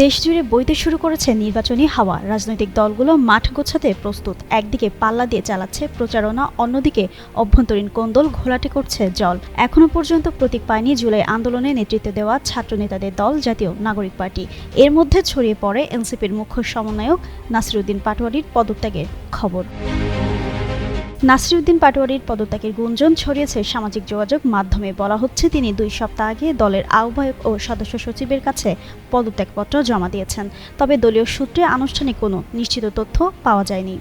দেশজুড়ে বইতে শুরু করেছে নির্বাচনী হাওয়া। রাজনৈতিক দলগুলো মাঠ গোছাতে প্রস্তুত। একদিকে পাল্লা দিয়ে চালাচ্ছে প্রচারণা, অন্যদিকে অভ্যন্তরীণ কোন্দল ঘোলাটে করছে জল। এখনও পর্যন্ত প্রতীক পায়নি জুলাই আন্দোলনে নেতৃত্ব দেওয়া ছাত্র নেতাদের দল, জাতীয় নাগরিক পার্টি। এর মধ্যে ছড়িয়ে পড়ে এনসিপির মুখ্য সমন্বয়ক নাসিরুদ্দিন পাটোয়ারির পদত্যাগের খবর। নাসিরুদ্দিন পাটোয়ারির পদত্যাগের গুঞ্জন ছড়িয়েছে সামাজিক যোগাযোগ মাধ্যমে। বলা হচ্ছে, তিনি দুই সপ্তাহ আগে দলের আহ্বায়ক ও সদস্য সচিবের কাছে পদত্যাগপত্র জমা দিয়েছেন। তবে দলীয় সূত্রে আনুষ্ঠানিক কোনো নিশ্চিত তথ্য পাওয়া যায়নি.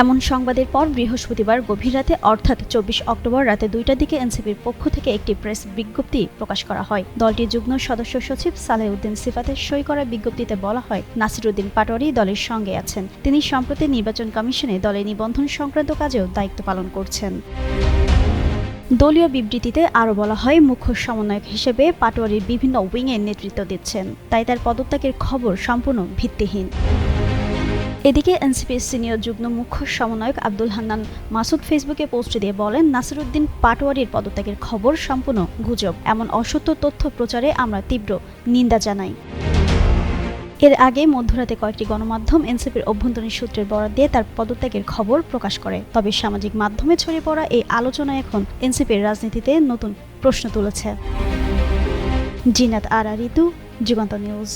এমন সংবাদের পর বৃহস্পতিবার গভীর রাতে, অর্থাৎ চব্বিশ অক্টোবর রাতে দুইটার দিকে এনসিপির পক্ষ থেকে একটি প্রেস বিজ্ঞপ্তি প্রকাশ করা হয়। দলটির যুগ্ম সদস্য সচিব সালেউদ্দিন সিফাতের সই করা বিজ্ঞপ্তিতে বলা হয়, নাসিরুদ্দিন পাটোয়ারি দলের সঙ্গে আছেন। তিনি সম্প্রতি নির্বাচন কমিশনে দলের নিবন্ধন সংক্রান্ত কাজেও দায়িত্ব পালন করছেন। দলীয় বিবৃতিতে আরও বলা হয়, মুখ্য সমন্বয়ক হিসেবে পাটোয়ারির বিভিন্ন উইংয়ের নেতৃত্ব দিচ্ছেন। তাই তার পদত্যাগের খবর সম্পূর্ণ ভিত্তিহীন। এদিকে এনসিপির সিনিয়র যুগ্ম মুখ্য সমন্বয়ক আব্দুল হান্নান মাসুদ ফেসবুকে পোস্ট দিয়ে বলেন, নাসিরুদ্দিন পাটোয়ারির পদত্যাগের খবর সম্পূর্ণ গুজব। এমন অসত্য তথ্য প্রচারে আমরা তীব্র নিন্দা জানাই। এর আগে মধ্যরাতে কয়েকটি গণমাধ্যম এনসিপির অভ্যন্তরীণ সূত্রের বরাদ দিয়ে তার পদত্যাগের খবর প্রকাশ করে। তবে সামাজিক মাধ্যমে ছড়িয়ে পড়া এই আলোচনা এখন এনসিপির রাজনীতিতে নতুন প্রশ্ন তুলেছে। জিনাত আরা, ঋতু, যুগান্ত নিউজ।